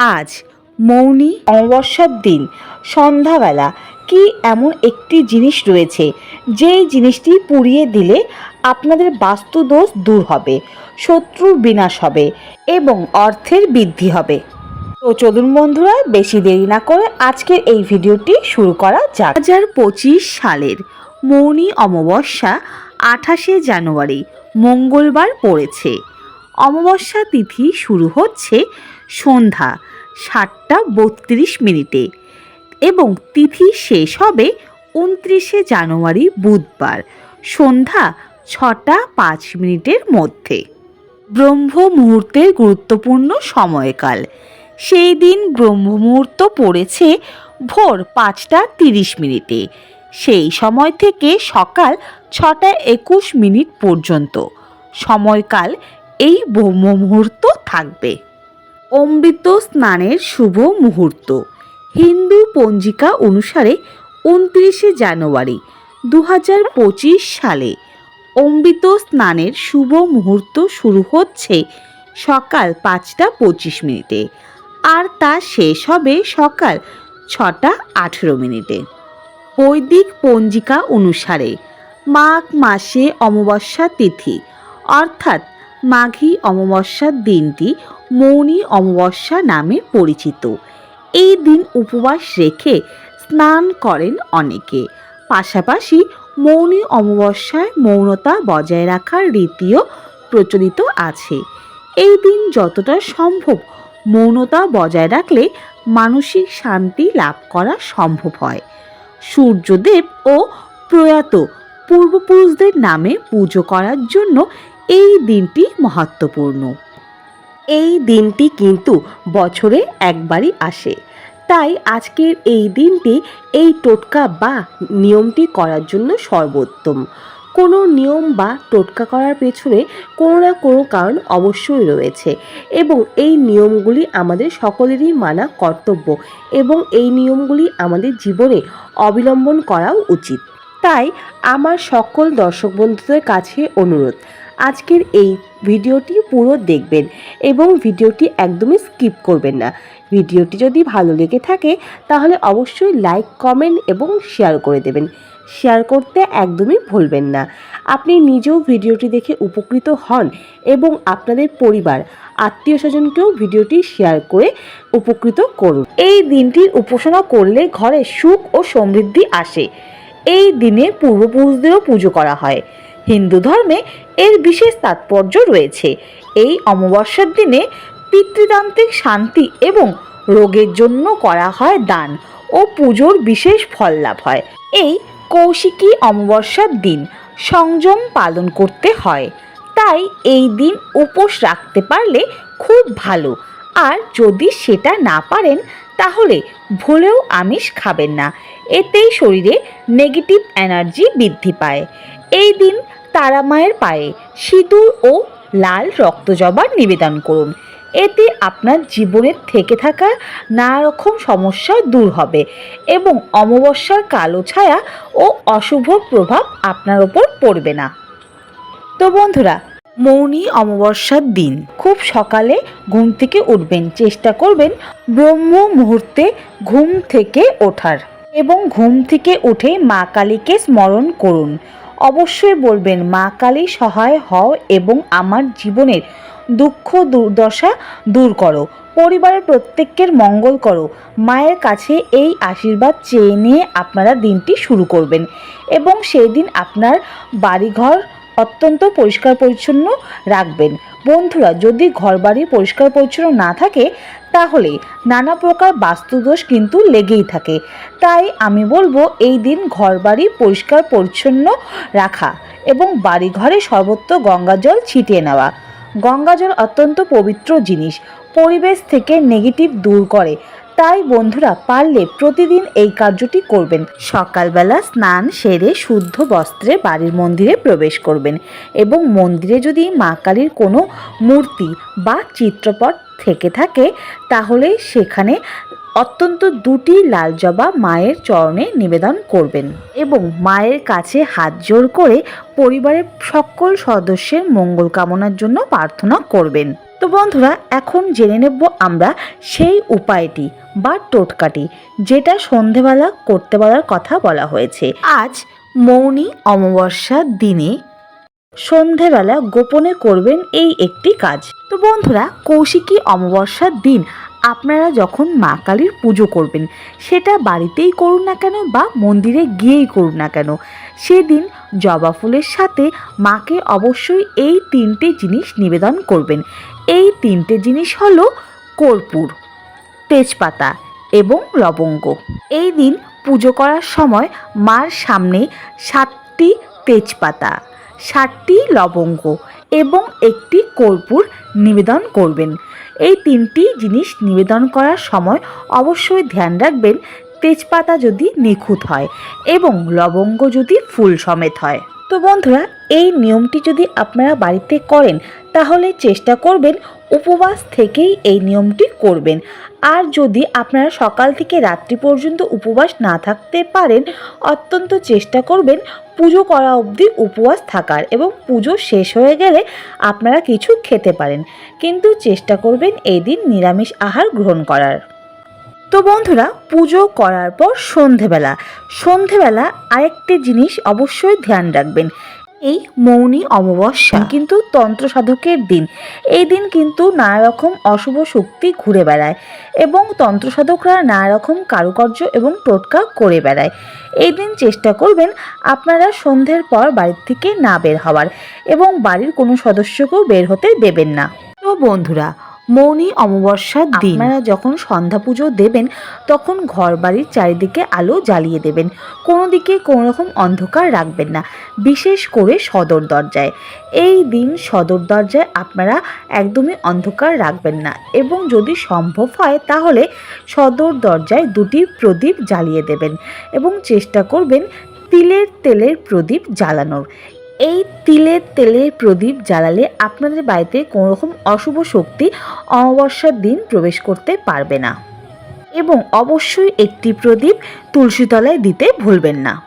আজ মৌনী অমাবস্যার দিন, সন্ধ্যাবেলা কি এমন একটি জিনিস রয়েছে যেই জিনিসটি পুড়িয়ে দিলে আপনাদের বাস্তুদোষ দূর হবে, শত্রুর বিনাশ হবে এবং অর্থের বৃদ্ধি হবে। তো চলুন বন্ধুরা, বেশি দেরি না করে আজকের এই ভিডিওটি শুরু করা যাক। হাজার পঁচিশ সালের মৌনী অমাবস্যা আঠাশে জানুয়ারি মঙ্গলবার পড়েছে। অমাবস্যা তিথি শুরু হচ্ছে সন্ধ্যা সাতটা বত্রিশ মিনিটে এবং তিথি শেষ হবে উনত্রিশে জানুয়ারি বুধবার সন্ধ্যা ছটা পাঁচ মিনিটের মধ্যে। ব্রহ্ম মুহূর্তের গুরুত্বপূর্ণ সময়কাল। সেই দিন ব্রহ্ম মুহূর্ত পড়েছে ভোর পাঁচটা তিরিশ মিনিটে। সেই সময় থেকে সকাল ছটা একুশ মিনিট পর্যন্ত। সময়কাল এই ব্রহ্ম মুহূর্ত থাকবে। অমৃত স্নানের শুভ মুহূর্ত। হিন্দু পঞ্জিকা অনুসারে উনত্রিশে জানুয়ারি দু হাজার পঁচিশ সালে অমৃত স্নানের শুভ মুহূর্ত শুরু হচ্ছে সকাল পাঁচটা পঁচিশ মিনিটে আর তা শেষ হবে সকাল ছটা আঠেরো মিনিটে। বৈদিক পঞ্জিকা অনুসারে মাঘ মাসে অমাবস্যা তিথি অর্থাৎ মাঘী অমাবস্যার দিনটি মৌনী অমাবস্যা নামে পরিচিত। এই দিন উপবাস রেখে স্নান করেন অনেকে। পাশাপাশি মৌনী অমাবস্যায় মৌনতা বজায় রাখার রীতিও প্রচলিত আছে। এই দিন যতটা সম্ভব মৌনতা বজায় রাখলে মানসিক শান্তি লাভ করা সম্ভব হয়। সূর্যদেব ও প্রয়াত পূর্বপুরুষদের নামে পুজো করার জন্য এই দিনটি মহত্বপূর্ণ। এই দিনটি কিন্তু বছরে একবারই আসে। তাই আজকের এই দিনটি এই টোটকা বা নিয়মটি করার জন্য সর্বোত্তম। কোনো নিয়ম বা টোটকা করার পেছনে কোনো না কোনো কারণ অবশ্যই রয়েছে এবং এই নিয়মগুলি আমাদের সকলেরই মানা কর্তব্য এবং এই নিয়মগুলি আমাদের জীবনে অবলম্বন করাও উচিত। তাই আমার সকল দর্শক বন্ধুদের কাছে অনুরোধ আজকের এই ভিডিওটি পুরো দেখবেন এবং ভিডিওটি একদমই স্কিপ করবেন না। ভিডিওটি যদি ভালো লেগে থাকে, তাহলে অবশ্যই লাইক, কমেন্ট এবং শেয়ার করে দেবেন। শেয়ার করতে একদমই ভুলবেন না। আপনি নিজেও ভিডিওটি দেখে উপকৃত হন এবং আপনাদের পরিবার আত্মীয় স্বজনকেও ভিডিওটি শেয়ার করে উপকৃত করুন। এই দিনটির উপাসনা করলে ঘরে সুখ ও সমৃদ্ধি আসে। এই দিনে পূর্বপুরুষদেরও পুজো করা হয়। হিন্দু ধর্মে এর বিশেষ তাৎপর্য রয়েছে। এই অমাবস্যার দিনে পিতৃতান্ত্রিক শান্তি এবং রোগের জন্য করা হয় দান ও পুজোর বিশেষ ফল লাভ হয়। এই কৌশিকী অমাবস্যার দিন সংযম পালন করতে হয়। তাই এই দিন উপোস রাখতে পারলে খুব ভালো। আর যদি সেটা না পারেন, তাহলে ভুলেও আমিষ খাবেন না। এতেই শরীরে নেগেটিভ এনার্জি বৃদ্ধি পায়। এই দিন তারামায়ের পায়ে সিঁদুর ও লাল রক্তজবা নিবেদন করুন। এতে আপনার জীবনের থেকে থাকা নানা রকম সমস্যা দূর হবে এবং অমাবস্যার কালো ছায়া ও অশুভ প্রভাব আপনার ওপর পড়বে না। তো বন্ধুরা, মৌনী অমাবস্যার দিন। খুব সকালে ঘুম থেকে উঠবেন, চেষ্টা করবেন ব্রহ্ম মুহূর্তে ঘুম থেকে ওঠার এবং ঘুম থেকে উঠে মা কালীকে স্মরণ করুন। অবশ্যই বলবেন, মা কালী, সহায় হও এবং আমার জীবনের দুঃখ দুর্দশা দূর করো। পরিবারের প্রত্যেকের মঙ্গল করো। মায়ের কাছে এই আশীর্বাদ চেয়ে নিয়ে আপনারা দিনটি শুরু করবেন এবং সেই দিন আপনার বাড়িঘর অত্যন্ত পরিষ্কার পরিচ্ছন্ন রাখবেন। বন্ধুরা, যদি ঘরবাড়ি পরিষ্কার পরিচ্ছন্ন না থাকে, তাহলে নানা প্রকার বাস্তুদোষ কিন্তু লেগেই থাকে। তাই আমি বলব, এই দিন ঘরবাড়ি পরিষ্কার পরিচ্ছন্ন রাখা এবং বাড়িঘরে সর্বত্র গঙ্গাজল ছিটিয়ে নেওয়া। গঙ্গাজল অত্যন্ত পবিত্র জিনিস। পরিবেশ থেকে নেগেটিভ দূর করে। তাই বন্ধুরা পারলে প্রতিদিন এই কার্যটি করবেন। সকালবেলা স্নান সেরে শুদ্ধ বস্ত্রে বাড়ির মন্দিরে প্রবেশ করবেন এবং মন্দিরে যদি মা কালীর কোনো মূর্তি বা চিত্রপট থেকে থাকে, তাহলে সেখানে অত্যন্ত দুটি লাল জবা মায়ের চরণে নিবেদন করবেন এবং মায়ের কাছে হাত জোর করে পরিবারের সকল সদস্যের মঙ্গল কামনার জন্য প্রার্থনা করবেন। তো বন্ধুরা, এখন জেনে নেব আমরা সেই উপায়টি বা টোটকাটি যেটা সন্ধেবেলা করতে পারার কথা বলা হয়েছে। আজ মৌনি অমাবস্যার দিনে সন্ধেবেলা গোপনে করবেন এই একটি কাজ। তো বন্ধুরা, কৌশিকী অমাবস্যার দিন আপনারা যখন মা কালীর পুজো করবেন, সেটা বাড়িতেই করুন না কেন বা মন্দিরে গিয়েই করুন না কেন? সেদিন জবা ফুলের সাথে মাকে অবশ্যই এই তিনটে জিনিস নিবেদন করবেন। এই তিনটে জিনিস হলো কর্পূর, তেজপাতা এবং লবঙ্গ। এই দিন পুজো করার সময় মার সামনে সাতটি তেজপাতা ষাটটি লবঙ্গ এবং একটি কর্পূর নিবেদন করবেন। এই তিনটি জিনিস নিবেদন করার সময় অবশ্যই ধ্যান রাখবেন, তেজপাতা যদি নিখুঁত হয় এবং লবঙ্গ যদি ফুল সমেত হয়। তো বন্ধুরা, এই নিয়মটি যদি আপনারা বাড়িতে করেন, তাহলে চেষ্টা করবেন উপবাস থেকেই এই নিয়মটি করবেন। আর যদি আপনারা সকাল থেকে রাত্রি পর্যন্ত উপবাস না থাকতে পারেন, অত্যন্ত চেষ্টা করবেন পুজো করা অবধি উপবাস থাকার এবং পুজো শেষ হয়ে গেলে আপনারা কিছু খেতে পারেন। কিন্তু চেষ্টা করবেন এই দিন নিরামিষ আহার গ্রহণ করার। তো বন্ধুরা, পুজো করার পর সন্ধেবেলা। সন্ধেবেলা আরেকটি জিনিস অবশ্যই ধ্যান রাখবেন। এই মৌনী অমাবস্যা কিন্তু তন্ত্র সাধকের দিন। এই দিন কিন্তু নানা রকম অশুভ শক্তি ঘুরে বেড়ায় এবং তন্ত্র সাধকরা নানা রকম কারুকার্য এবং টোটকা করে বেড়ায়। এই দিন চেষ্টা করবেন আপনারা সন্ধ্যের পর বাড়ির থেকে না বের হওয়ার এবং বাড়ির কোনো সদস্যকেও বের হতে দেবেন না। তো বন্ধুরা মৌনী অমাবস্যার দিন। আপনারা যখন সন্ধ্যা পুজো দেবেন, তখন ঘর বাড়ির চারিদিকে আলো জ্বালিয়ে দেবেন। কোনো দিকে কোনো রকম অন্ধকার রাখবেন না। বিশেষ করে সদর দরজায়। এই দিন সদর দরজায় আপনারা একদমই অন্ধকার রাখবেন না। এবং যদি সম্ভব হয়, তাহলে সদর দরজায় দুটি প্রদীপ জ্বালিয়ে দেবেন এবং চেষ্টা করবেন তিলের তেলের প্রদীপ জ্বালানোর। এই তিলের তেলের প্রদীপ জ্বালালে আপনাদের বাড়িতে কোনো রকম অশুভ শক্তি অমাবস্যার দিন প্রবেশ করতে পারবে না। এবং অবশ্যই একটি প্রদীপ তুলসীতলায় দিতে ভুলবেন না।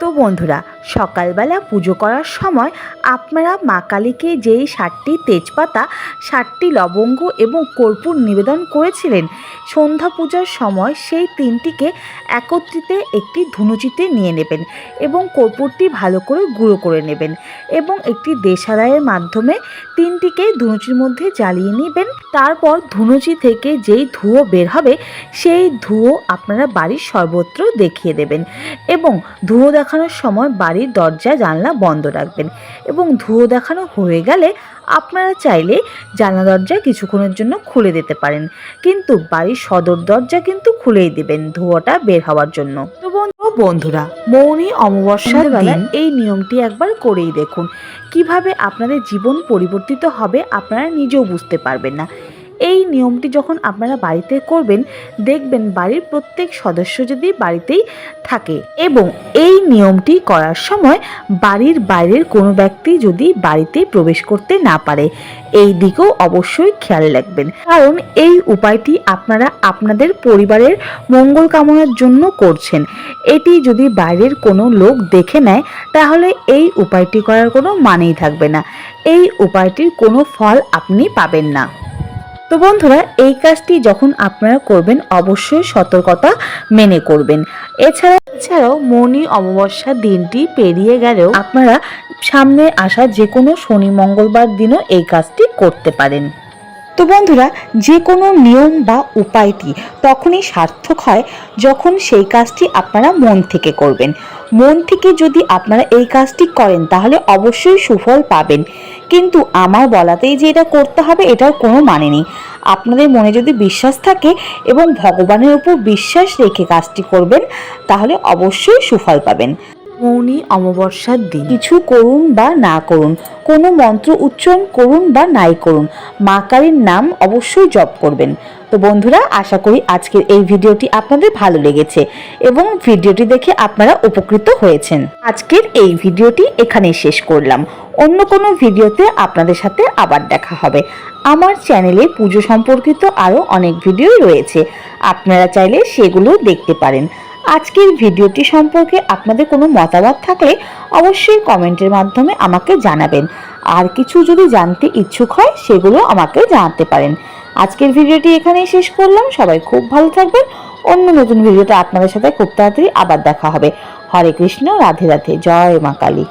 তো বন্ধুরা সকালবেলা পুজো করার সময় আপনারা মা কালীকে যেই ষাটটি তেজপাতা ষাটটি লবঙ্গ এবং কর্পূর নিবেদন করেছিলেন, সন্ধ্যা পূজার সময় সেই তিনটিকে একত্রিতে একটি ধুনুচিতে নিয়ে নেবেন এবং কর্পূরটি ভালো করে গুঁড়ো করে নেবেন এবং একটি দেশালাইয়ের মাধ্যমে তিনটিকে ধুনুচির মধ্যে জ্বালিয়ে নেবেন। তারপর ধুনুচি থেকে যেই ধুয়ো বের হবে, সেই ধুয়ো আপনারা বাড়ির সর্বত্র দেখিয়ে দেবেন এবং ধুয়ো দেখানোর সময় বাড়ির দরজা জানলা বন্ধ রাখবেন এবং ধুয়ো দেখানো হয়ে গেলে আপনারা চাইলে জানলা দরজা কিছুক্ষণের জন্য খুলে দিতে পারেন। কিন্তু বাড়ির সদর দরজা কিন্তু খুলেই দিবেন ধোঁয়াটা বের হওয়ার জন্য। তো বন্ধুরা মৌনি অমাবস্যার দিন এই নিয়মটি একবার করেই দেখুন। কীভাবে আপনাদের জীবন পরিবর্তিত হবে আপনারা নিজেও বুঝতে পারবেন না। এই নিয়মটি যখন আপনারা বাড়িতে করবেন, দেখবেন বাড়ির প্রত্যেক সদস্য যদি বাড়িতেই থাকে এবং এই নিয়মটি করার সময় বাড়ির বাইরের কোনো ব্যক্তি যদি বাড়িতে প্রবেশ করতে না পারে, এই দিকেও অবশ্যই খেয়াল রাখবেন। কারণ এই উপায়টি আপনারা আপনাদের পরিবারের মঙ্গল কামনার জন্য করছেন। এটি যদি বাইরের কোনো লোক দেখে নেয়, তাহলে এই উপায়টি করার কোনো মানেই থাকবে না। এই উপায়টির কোনো ফল আপনি পাবেন না। তো বন্ধুরা, এই কাজটি যখন আপনারা করবেন, অবশ্যই সতর্কতা মেনে করবেন। এছাড়া এছাড়াও মৌনী অমাবস্যার দিনটি পেরিয়ে গেলেও আপনারা সামনে আসা যে কোনো শনি মঙ্গলবার দিনও এই কাজটি করতে পারেন। তো বন্ধুরা, যে কোনো নিয়ম বা উপায়টি তখনই সার্থক হয় যখন সেই কাজটি আপনারা মন থেকে করবেন। মন থেকে যদি আপনারা এই কাজটি করেন, তাহলে অবশ্যই সুফল পাবেন। কিন্তু আমার বলাতেই যে এটা করতে হবে, এটার কোনো মানে নেই। আপনাদের মনে যদি বিশ্বাস থাকে এবং ভগবানের উপর বিশ্বাস রেখে কাজটি করবেন, তাহলে অবশ্যই সুফল পাবেন। মৌনী অমাবস্যার দিন। কিছু করুন বা না করুন, কোনো মন্ত্র উচ্চারণ করুন বা নাই করুন, মা কালীর নাম অবশ্যই জপ করবেন। তো বন্ধুরা, আশা করি আজকের এই ভিডিওটি আপনাদের ভালো লেগেছে এবং ভিডিওটি দেখে আপনারা উপকৃত হয়েছেন। আজকের এই ভিডিওটি এখানেই শেষ করলাম। অন্য কোনো ভিডিওতে আপনাদের সাথে আবার দেখা হবে। আমার চ্যানেলে পুজো সম্পর্কিত আরও অনেক ভিডিও রয়েছে। আপনারা চাইলে সেগুলো দেখতে পারেন। আজকের ভিডিওটি সম্পর্কে আপনাদের কোনো মতামত থাকলে অবশ্যই কমেন্টের মাধ্যমে আমাকে জানাবেন। আর কিছু যদি জানতে ইচ্ছুক হয়, সেগুলো আমাকে জানাতে পারেন। আজকের ভিডিওটি এখানেই শেষ করলাম। সবাই খুব ভালো থাকবেন। অন্য নতুন ভিডিওটা আপনাদের সাথে খুব তাড়াতাড়ি আবার দেখা হবে। হরে কৃষ্ণ, রাধে রাধে, জয় মা কালী।